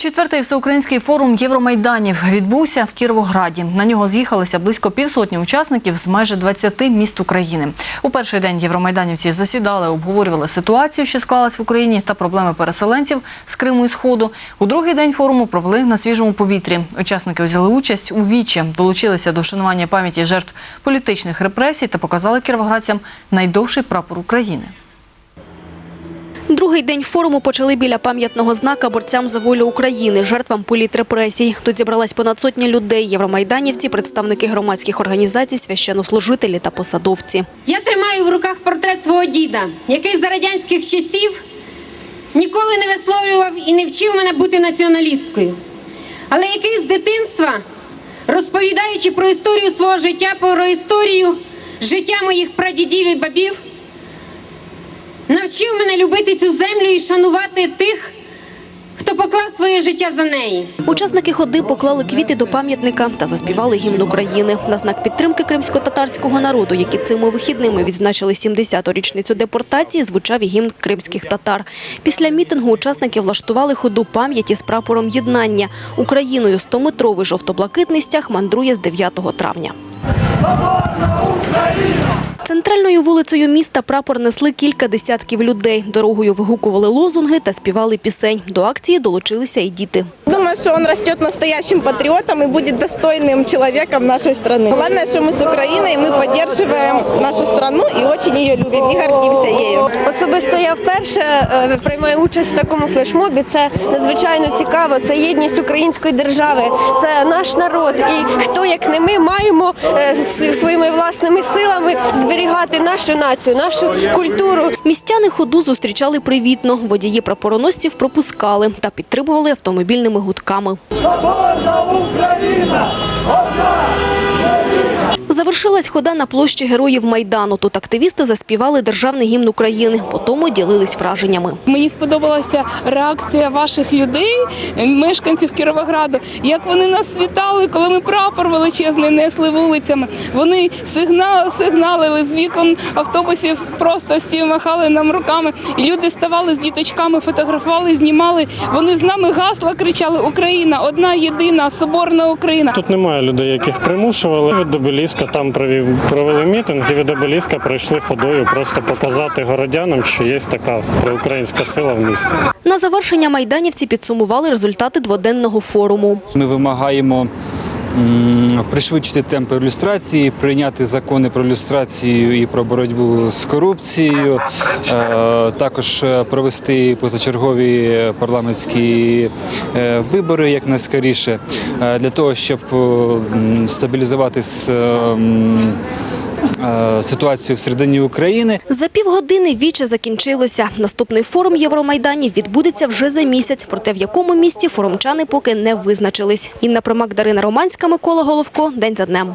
четвертий всеукраїнський форум Євромайданів відбувся в Кіровограді. На нього з'їхалися близько півсотні учасників з майже 20 міст України. У перший день євромайданівці засідали, обговорювали ситуацію, що склалась в Україні, та проблеми переселенців з Криму і Сходу. У другий день форуму провели на свіжому повітрі. Учасники взяли участь у вічі, долучилися до вшанування пам'яті жертв політичних репресій та показали кіровоградцям найдовший прапор України. Другий день форуму почали біля пам'ятного знака борцям за волю України, жертвам політрепресій. Тут зібралась понад сотня людей, євромайданівці, представники громадських організацій, священнослужителі та посадовці. Я тримаю в руках портрет свого діда, який за радянських часів ніколи не висловлював і не вчив мене бути націоналісткою, але який з дитинства, розповідаючи про історію свого життя, про історію життя моїх прадідів і бабів, навчив мене любити цю землю і шанувати тих, хто поклав своє життя за неї. Учасники ходи поклали квіти до пам'ятника та заспівали гімн України. На знак підтримки кримсько-татарського народу, які цими вихідними відзначили 70-ту річницю депортації, звучав і гімн кримських татар. Після мітингу учасники влаштували ходу пам'яті з прапором єднання. Україною 100-метровий жовто-блакитний стяг мандрує з 9 травня. Центральною вулицею міста прапор несли кілька десятків людей. Дорогою вигукували лозунги та співали пісень. До акції долучилися і діти. Думаю, что он растет настоящим патриотом и будет достойным человеком нашей страны. Главное, что мы с Украиной, мы поддерживаем нашу страну и очень ее любим и гордимся ею. Особисто я вперше е, приймаю участь в такому флешмобі. Це надзвичайно цікаво. Це єдність української держави, це наш народ. І хто як не ми маємо е, с- своїми власними силами зберігати нашу націю, нашу культуру. Містяни ходу зустрічали привітно. Водії прапороносців пропускали та підтримували автомобільними гудками. Завершилась хода на площі Героїв Майдану. Тут активісти заспівали державний гімн України, потім ділились враженнями. Мені сподобалася реакція ваших людей, мешканців Кіровограду, як вони нас вітали, коли ми прапор величезний несли вулицями. Вони сигнал, сигналили з вікон автобусів, просто всі махали нам руками. І люди ставали з діточками, фотографували, знімали. Вони з нами гасла кричали Україна, одна єдина, соборна Україна. Тут немає людей, яких примушували. Від обеліска там провів провели мітинг і від обеліска пройшли ходою, просто показати городянам, що є така проукраїнська сила в місті. На завершення майданівці підсумували результати дводенного форуму. Ми вимагаємо пришвидшити темпи ілюстрації, прийняти закони про ілюстрацію і про боротьбу з корупцією, е, також е, провести позачергові парламентські е, вибори як найскоріше, для того, щоб е, е, ситуацію всередині України. За півгодини віче закінчилося. Наступний форум Євромайданів відбудеться вже за місяць, проте в якому місті форумчани поки не визначились. Інна Промак, Дарина Романська, Микола Головко. День за днем.